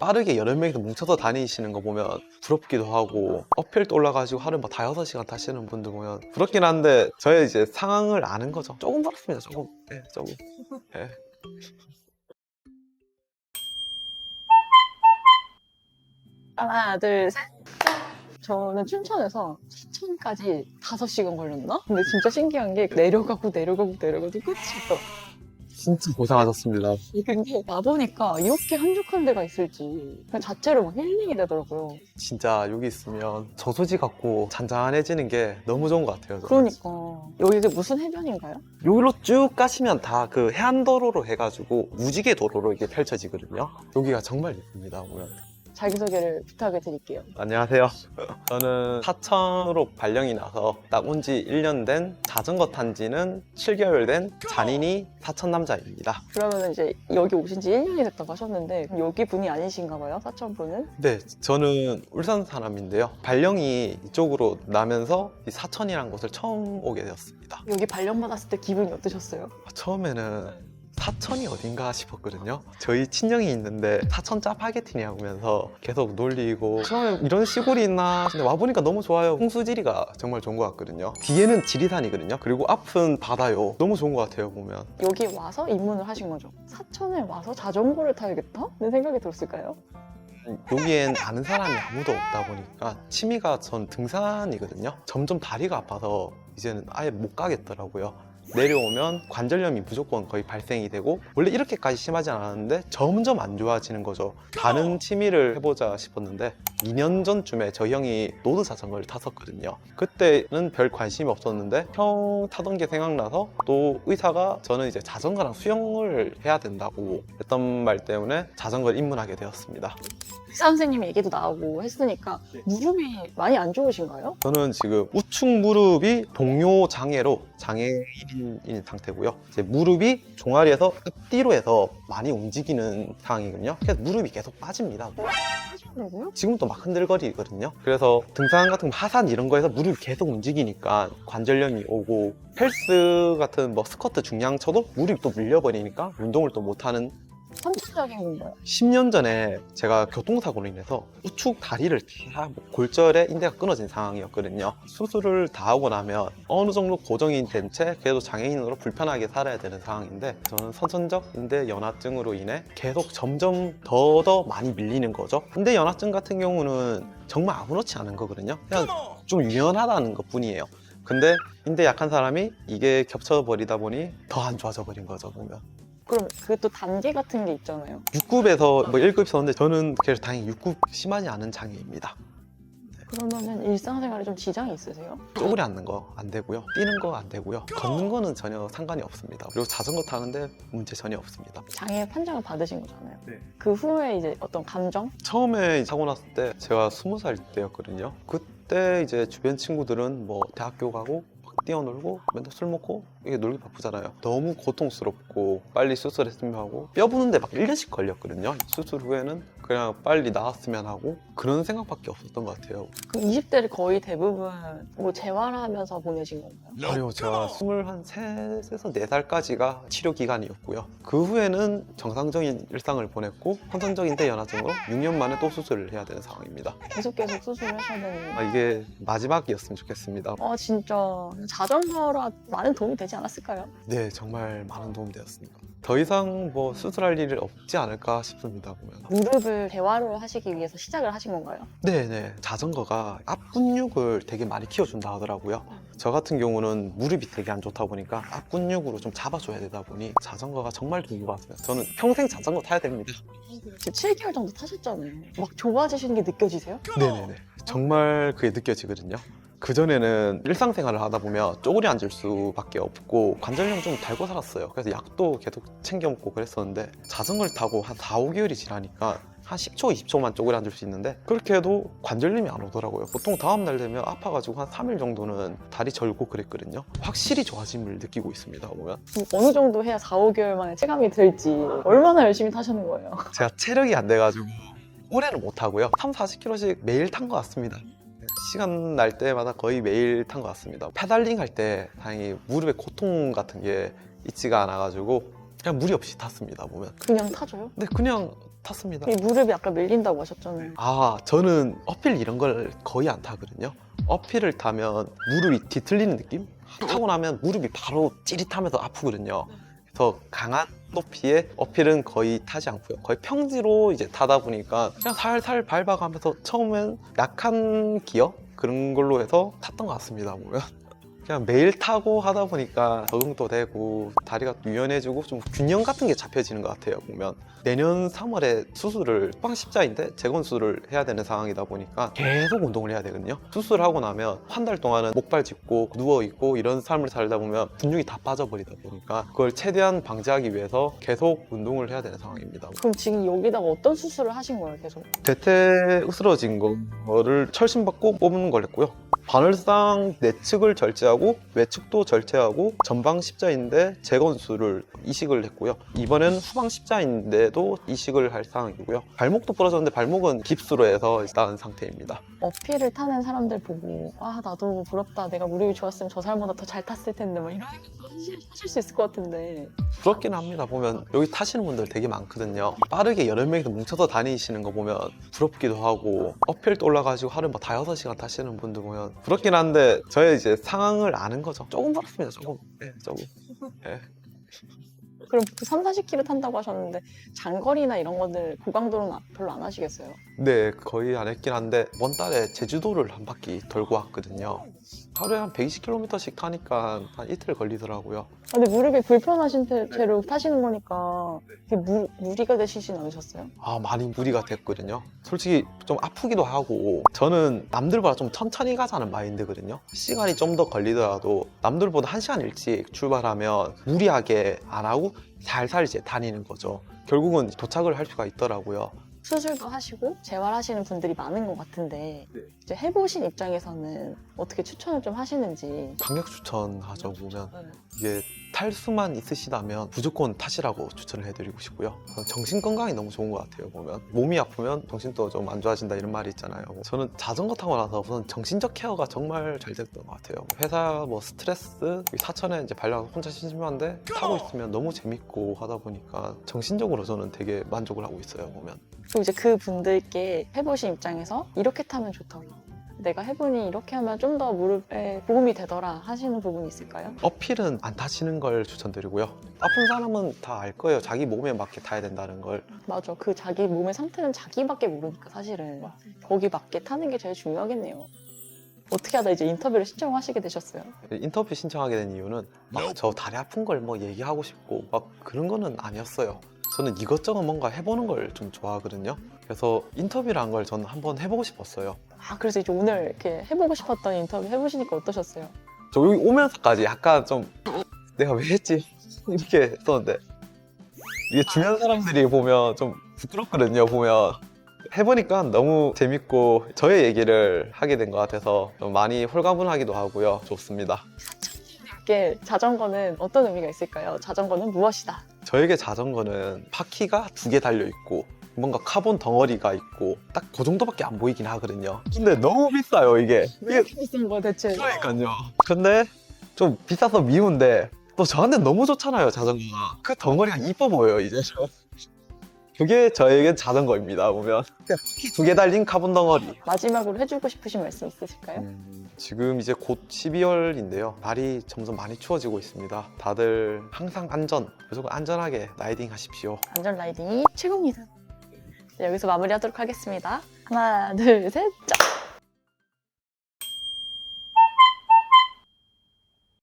빠르게 여러 명이서 뭉쳐서 다니시는 거 보면 부럽기도 하고 어필도 올라가지고 하루 막 다여섯 시간 타시는 분들 보면 부럽긴 한데 저의 이제 상황을 아는 거죠. 조금 부럽습니다. 조금. 네, 조금. 네. 하나, 둘, 셋. 저는 춘천에서 시천까지 5시간 걸렸나? 근데 진짜 신기한 게 내려가고 내려가고 내려가도 끝이 없어. 진짜 고생하셨습니다. 근데 와보니까 이렇게 한적한 데가 있을지 그냥 자체로 막 힐링이 되더라고요. 진짜 여기 있으면 저소지 갖고 잔잔해지는 게 너무 좋은 것 같아요. 저는. 그러니까 여기 가 무슨 해변인가요? 여기로 쭉 가시면 다 그 해안도로로 해가지고 무지개 도로로 이게 펼쳐지거든요. 여기가 정말 예쁩니다. 보면. 자기소개를 부탁을 드릴게요. 안녕하세요. 저는 사천으로 발령이 나서 딱 온 지 1년 된 자전거 탄 지는 7개월 된 잔인이 사천 남자입니다. 그러면 이제 여기 오신 지 1년이 됐다고 하셨는데 그럼 여기 분이 아니신가 봐요? 사천 분은? 네, 저는 울산 사람인데요. 발령이 이쪽으로 나면서 이 사천이라는 곳을 처음 오게 되었습니다. 여기 발령 받았을 때 기분이 어떠셨어요? 처음에는 사천이 어딘가 싶었거든요. 저희 친형이 있는데 사천 짜파게티냐 하면서 계속 놀리고 처음에 이런 시골이 있나 근데 와보니까 너무 좋아요. 홍수지리가 정말 좋은 것 같거든요. 뒤에는 지리산이거든요. 그리고 앞은 바다요. 너무 좋은 것 같아요 보면. 여기 와서 입문을 하신 거죠? 사천에 와서 자전거를 타야겠다? 는 생각이 들었을까요? 여기엔 아는 사람이 아무도 없다 보니까 취미가 전 등산이거든요. 점점 다리가 아파서 이제는 아예 못 가겠더라고요. 내려오면 관절염이 무조건 거의 발생이 되고 원래 이렇게까지 심하지 않았는데 점점 안 좋아지는 거죠. 다른 취미를 해보자 싶었는데 2년 전쯤에 저 형이 노드 자전거를 탔었거든요. 그때는 별 관심이 없었는데 형 타던 게 생각나서 또 의사가 저는 이제 자전거랑 수영을 해야 된다고 했던 말 때문에 자전거를 입문하게 되었습니다. 의사 선생님 얘기도 나오고 했으니까 무릎이 많이 안 좋으신가요? 저는 지금 우측 무릎이 동요 장애로 장애인 인 상태고요. 이제 무릎이 종아리에서 앞뒤로 해서 많이 움직이는 상황이거든요. 그래서 무릎이 계속 빠집니다. 하시더라고요. 지금도 막 흔들거리거든요. 그래서 등산 같은 거, 하산 이런 거에서 무릎이 계속 움직이니까 관절염이 오고 헬스 같은 뭐 스쿼트 중량 쳐도 무릎이 또 밀려버리니까 운동을 또 못하는 선천적인 건가요? 10년 전에 제가 교통사고로 인해서 우측 다리를 다 골절에 인대가 끊어진 상황이었거든요. 수술을 다 하고 나면 어느 정도 고정이 된 채 그래도 장애인으로 불편하게 살아야 되는 상황인데 저는 선천적 인대 연화증으로 인해 계속 점점 더 더 많이 밀리는 거죠. 인대 연화증 같은 경우는 정말 아무렇지 않은 거거든요. 그냥 좀 유연하다는 것 뿐이에요. 근데 인대 약한 사람이 이게 겹쳐버리다 보니 더 안 좋아져 버린 거죠, 보면. 그럼 그게 또 단계 같은 게 있잖아요. 6급에서 뭐 1급 있었는데 저는 그래서 다행히 6급 심하지 않은 장애입니다. 그러면은 일상생활에 좀 지장이 있으세요? 쪼그려 앉는 거 안 되고요. 뛰는 거 안 되고요. 걷는 거는 전혀 상관이 없습니다. 그리고 자전거 타는데 문제 전혀 없습니다. 장애 판정을 받으신 거잖아요. 네. 그 후에 이제 어떤 감정? 처음에 사고 났을 때 제가 20살 때였거든요. 그때 이제 주변 친구들은 뭐 대학교 가고 막 뛰어놀고 맨날 술 먹고 이게 놀기 바쁘잖아요. 너무 고통스럽고 빨리 수술했으면 하고 뼈 부는데 막 1년씩 걸렸거든요. 수술 후에는 그냥 빨리 나았으면 하고 그런 생각밖에 없었던 것 같아요. 그 20대를 거의 대부분 뭐 재활하면서 보내신 건가요? 아니요, 제가 23에서 4살까지가 치료 기간이었고요. 그 후에는 정상적인 일상을 보냈고 선천적인 대연화증으로 6년 만에 또 수술을 해야 되는 상황입니다. 계속 계속 수술을 하셔야 되는 아, 이게 마지막이었으면 좋겠습니다. 아 진짜 자전거라 많은 도움이 되지 않았을까요? 네, 정말 많은 도움이 되었습니다. 더 이상 뭐 수술할 일이 없지 않을까 싶습니다, 보면. 무릎을 대화를 하시기 위해서 시작을 하신 건가요? 네네. 자전거가 앞 근육을 되게 많이 키워준다 하더라고요. 저 같은 경우는 무릎이 되게 안 좋다 보니까 앞 근육으로 좀 잡아줘야 되다 보니 자전거가 정말 것 같아요. 저는 평생 자전거 타야 됩니다. 지금 7개월 정도 타셨잖아요. 막 좋아지시는 게 느껴지세요? 네네네. 정말 그게 느껴지거든요. 그전에는 일상생활을 하다 보면 쪼그려 앉을 수밖에 없고 관절염 좀 달고 살았어요. 그래서 약도 계속 챙겨 먹고 그랬었는데 자전거를 타고 한 4, 5개월이 지나니까 한 10초, 20초만 쪼그려 앉을 수 있는데 그렇게 해도 관절염이 안 오더라고요. 보통 다음날 되면 아파가지고 한 3일 정도는 다리 절고 그랬거든요. 확실히 좋아짐을 느끼고 있습니다, 보면. 어느 정도 해야 4, 5개월 만에 체감이 될지 얼마나 열심히 타시는 거예요? 제가 체력이 안 돼가지고 오래는 못 하고요. 3, 40km씩 매일 탄 것 같습니다. 시간 날 때마다 거의 매일 탄 것 같습니다. 페달링 할 때 다행히 무릎에 고통 같은 게 있지가 않아가지고 그냥 무리 없이 탔습니다 보면. 그냥 타줘요? 근데 그냥 탔습니다. 이 무릎이 아까 밀린다고 하셨잖아요. 아, 저는 어필 이런 걸 거의 안 타거든요. 어필을 타면 무릎이 뒤틀리는 느낌? 타고 나면 무릎이 바로 찌릿하면서 아프거든요. 강한 높이의 어필은 거의 타지 않고요. 거의 평지로 이제 타다 보니까 그냥 살살 밟아가면서 처음엔 약한 기어 그런 걸로 해서 탔던 것 같습니다. 보면. 그냥 매일 타고 하다 보니까 적응도 되고 다리가 유연해지고 좀 균형 같은 게 잡혀지는 것 같아요 보면 내년 3월에 수술을 후방 십자인데 재건수를 해야 되는 상황이다 보니까 계속 운동을 해야 되거든요 수술하고 나면 한 달 동안은 목발 짚고 누워있고 이런 삶을 살다 보면 근육이 다 빠져버리다 보니까 그걸 최대한 방지하기 위해서 계속 운동을 해야 되는 상황입니다 그럼 지금 여기다가 어떤 수술을 하신 거예요, 계속? 대퇴 으스러진 거를 철심받고 뽑는 걸 했고요. 바늘상 내측을 절제하고 외측도 절제하고 전방 십자인대 재건수를 이식을 했고요. 이번엔 후방 십자인대도 이식을 할 상황이고요. 발목도 부러졌는데 발목은 깁스로 해서 나은 상태입니다. 어필을 타는 사람들 보고 아 나도 부럽다 내가 무릎이 좋았으면 저 사람보다 더 잘 탔을 텐데 막 이런 하실- 하실 수 있을 것 같은데 부럽긴 합니다. 보면 여기 타시는 분들 되게 많거든요. 빠르게 여러 명이서 뭉쳐서 다니시는 거 보면 부럽기도 하고 어필도 올라가지고 하루 뭐 다여섯 시간 타시는 분들 보면 부럽긴 한데 저의 이제 상황을 아는 거죠. 조금 부럽습니다. 조금. 네, 조금. 그럼 보통 3, 40km 탄다고 하셨는데 장거리나 이런 것들 고강도로는 아- 별로 안 하시겠어요? 네, 거의 안 했긴 한데 이번 달에 제주도를 한 바퀴 돌고 왔거든요. 하루에 한 120km씩 타니까 한 이틀 걸리더라고요. 아, 근데 무릎이 불편하신 태- 채로 타시는 거니까 그게 무, 무리가 되시진 않으셨어요? 아, 많이 무리가 됐거든요. 솔직히 좀 아프기도 하고 저는 남들보다 좀 천천히 가자는 마인드거든요. 시간이 좀 더 걸리더라도 남들보다 한 시간 일찍 출발하면 무리하게 안 하고 살살 이제 다니는 거죠. 결국은 도착을 할 수가 있더라고요. 수술도 하시고 재활하시는 분들이 많은 것 같은데 네. 이제 해보신 입장에서는 어떻게 추천을 좀 하시는지 강력 추천하죠, 보면. 이게 탈수만 있으시다면 무조건 타시라고 추천을 해드리고 싶고요. 정신 건강이 너무 좋은 것 같아요. 보면 몸이 아프면 정신도 좀 안 좋아진다 이런 말이 있잖아요. 저는 자전거 타고 나서 우선 정신적 케어가 정말 잘 됐던 것 같아요. 회사 뭐 스트레스 사천에 이제 발려 혼자 심심한데 타고 있으면 너무 재밌고 하다 보니까 정신적으로 저는 되게 만족을 하고 있어요. 보면 그리고 이제 그 분들께 해보신 입장에서 이렇게 타면 좋더라. 내가 해보니 이렇게 하면 좀 더 무릎에 도움이 되더라 하시는 부분이 있을까요? 어필은 안 타시는 걸 추천드리고요. 아픈 사람은 다 알 거예요. 자기 몸에 맞게 타야 된다는 걸. 맞아. 그 자기 몸의 상태는 자기밖에 모르니까 사실은 거기 맞게 타는 게 제일 중요하겠네요. 어떻게 하다 이제 인터뷰를 신청하시게 되셨어요? 인터뷰 신청하게 된 이유는 막 저 다리 아픈 걸 뭐 얘기하고 싶고 막 그런 거는 아니었어요. 저는 이것저것 뭔가 해보는 걸 좀 좋아하거든요. 그래서 인터뷰란 걸 저는 한번 해보고 싶었어요. 아 그래서 이제 오늘 이렇게 해보고 싶었던 인터뷰 해보시니까 어떠셨어요? 저 여기 오면서까지 약간 좀 내가 왜 했지 이렇게 했었는데 이게 주변 사람들이 보면 좀 부끄럽거든요. 보면 해보니까 너무 재밌고 저의 얘기를 하게 된 것 같아서 좀 많이 홀가분하기도 하고요. 좋습니다. 이게 자전거는 어떤 의미가 있을까요? 자전거는 무엇이다? 저에게 자전거는 바퀴가 두 개 달려 있고 뭔가 카본 덩어리가 있고 딱 그 정도밖에 안 보이긴 하거든요. 근데 너무 비싸요 이게. 이게 비싼 거 대체? 그러니까요. 근데 좀 비싸서 미운데 또 저한테 너무 좋잖아요 자전거가. 그 덩어리가 이뻐 보여요 이제. 그게 저에겐 자전거입니다 보면. 그냥 바퀴 두개 달린 카본 덩어리. 마지막으로 해주고 싶으신 말씀 있으실까요? 음, 지금 이제 곧 12월인데요. 날이 점점 많이 추워지고 있습니다. 다들 항상 안전, 무조건 안전하게 라이딩 하십시오. 안전 라이딩이 최고입니다. 네, 여기서 마무리하도록 하겠습니다. 하나, 둘, 셋, 짠!